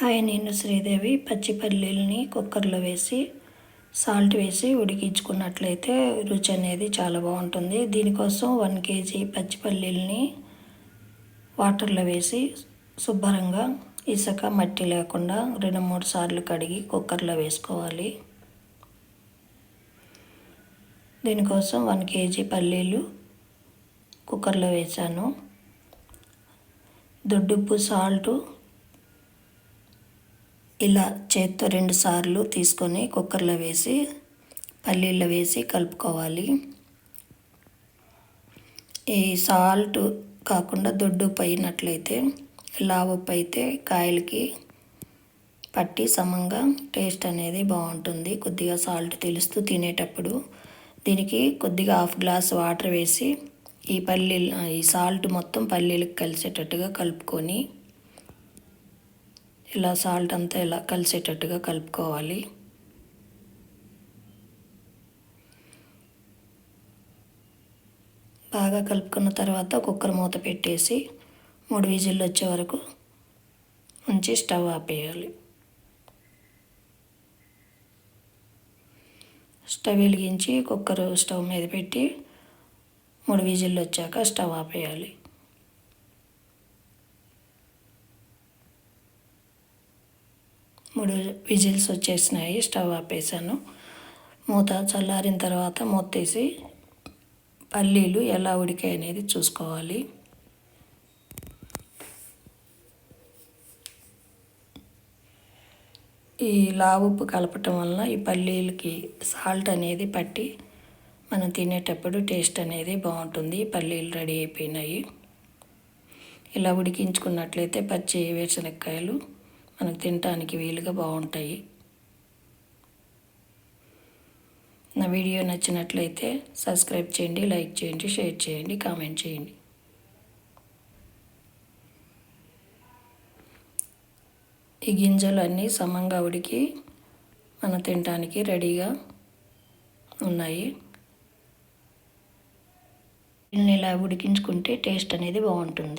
Hi నేను శ్రీదేవి పచ్చి పల్లీలని కుక్కర్లో వేసి సాల్ట్ వేసి ఉడికించుకున్నట్లయితే రుచి అనేది చాలా బాగుంటుంది. దీనికోసం వన్ కేజీ పచ్చి పల్లీలని వాటర్లో వేసి శుభ్రంగా ఇసుక మట్టి లేకుండా రెండు మూడు సార్లు కడిగి కుక్కర్లో వేసుకోవాలి. దీనికోసం వన్ కేజీ పల్లీలు కుక్కర్లో వేసాను. దొడ్డుప్పు సాల్టు ఇలా చేత్తో రెండు సార్లు తీసుకొని కుక్కర్లో వేసి పల్లీల్లో వేసి కలుపుకోవాలి. ఈ సాల్ట్ కాకుండా దొడ్డు పైనట్లయితే లావుప్పు అయితే కాయలకి పట్టి సమంగా టేస్ట్ అనేది బాగుంటుంది. కొద్దిగా సాల్ట్ తెలుస్తూ తినేటప్పుడు దీనికి కొద్దిగా హాఫ్ గ్లాస్ వాటర్ వేసి ఈ పల్లీలు ఈ సాల్ట్ మొత్తం పల్లీలకు కలిసేటట్టుగా కలుపుకొని ఇలా సాల్ట్ అంతా ఇలా కలిసేటట్టుగా కలుపుకోవాలి. బాగా కలుపుకున్న తర్వాత కుక్కర్ మూత పెట్టేసి మూడు విజిల్లు వచ్చే వరకు ఉంచి స్టవ్ ఆపేయాలి. స్టవ్ వెలిగించి కుక్కర్ స్టవ్ మీద పెట్టి మూడు విజిల్లు వచ్చాక స్టవ్ ఆపేయాలి. మూడు విజిల్స్ వచ్చేసినాయి. స్టవ్ ఆపేసాను మూత చల్లారిన తర్వాత మూతేసి పల్లీలు ఎలా ఉడికాయి అనేది చూసుకోవాలి. ఈ లావుప్పు కలపటం వలన ఈ పల్లీలకి సాల్ట్ అనేది పట్టి మనం తినేటప్పుడు టేస్ట్ అనేది బాగుంటుంది. పల్లీలు రెడీ అయిపోయినాయి. ఇలా ఉడికించుకున్నట్లయితే పచ్చి వేరుశనక్కాయలు మనకు తినటానికి వీలుగా బాగుంటాయి. నా వీడియో నచ్చినట్లయితే సబ్స్క్రైబ్ చేయండి లైక్ చేయండి షేర్ చేయండి కామెంట్ చేయండి. ఈ గింజలు అన్నీ సమంగా ఉడికి మనం తినటానికి రెడీగా ఉన్నాయి. ఇలా ఉడికించుకుంటే టేస్ట్ అనేది బాగుంటుంది.